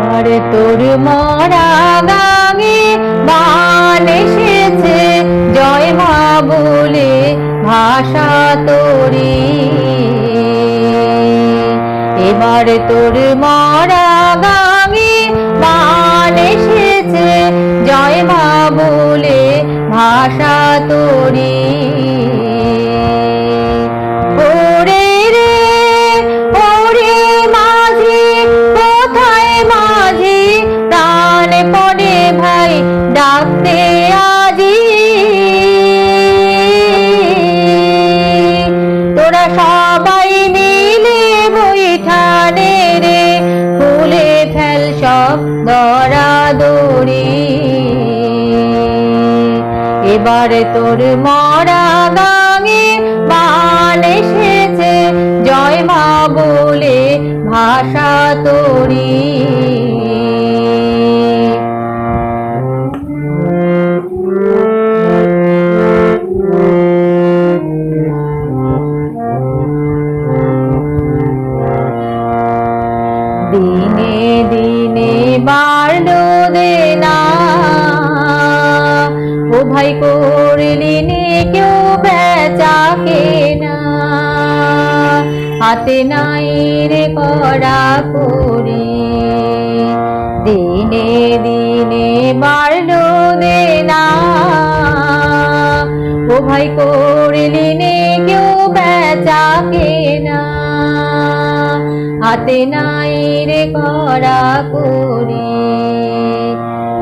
এবার তোর মরা গাঙে বান এসেছে। জয় মা বলে ভাষা তোরি। এবার তোর মরা গাঙে বান এসেছে। জয় মা বলে ভাষা তোরি। ডাকতে আজি তোরা সবাই মিলে বৈঠানে রে খুলে ফেল সব দরা দড়ি। এবারে তোর মরা গাঙে বান এসেছে, জয় মা বলে ভাষা তোরি। দিনে দিনে বাড়লো দেনা ও ভাই করলি কেউ বেচা কেনা হাতে নাই রে করা করে। দিনে দিনে বাড়লো দেনা ও ভাই করলি কেউ বেচা কেনা হাতে নাই রে করা করে।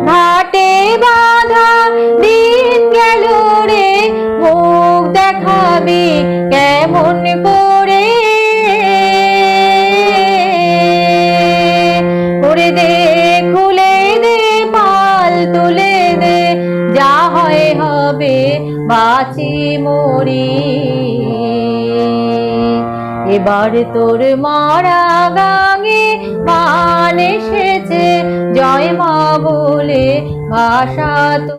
ঘাটে বাধা দিন গেল রে, মুখ দেখাবি কেমন করে? করে দে, খুলে দে, পাল তুলে দে, যা হয় হবে বাঁচি মরি। এবার তোর মরা গাঙে পান এসেছে। জয় মা বলে ভাষা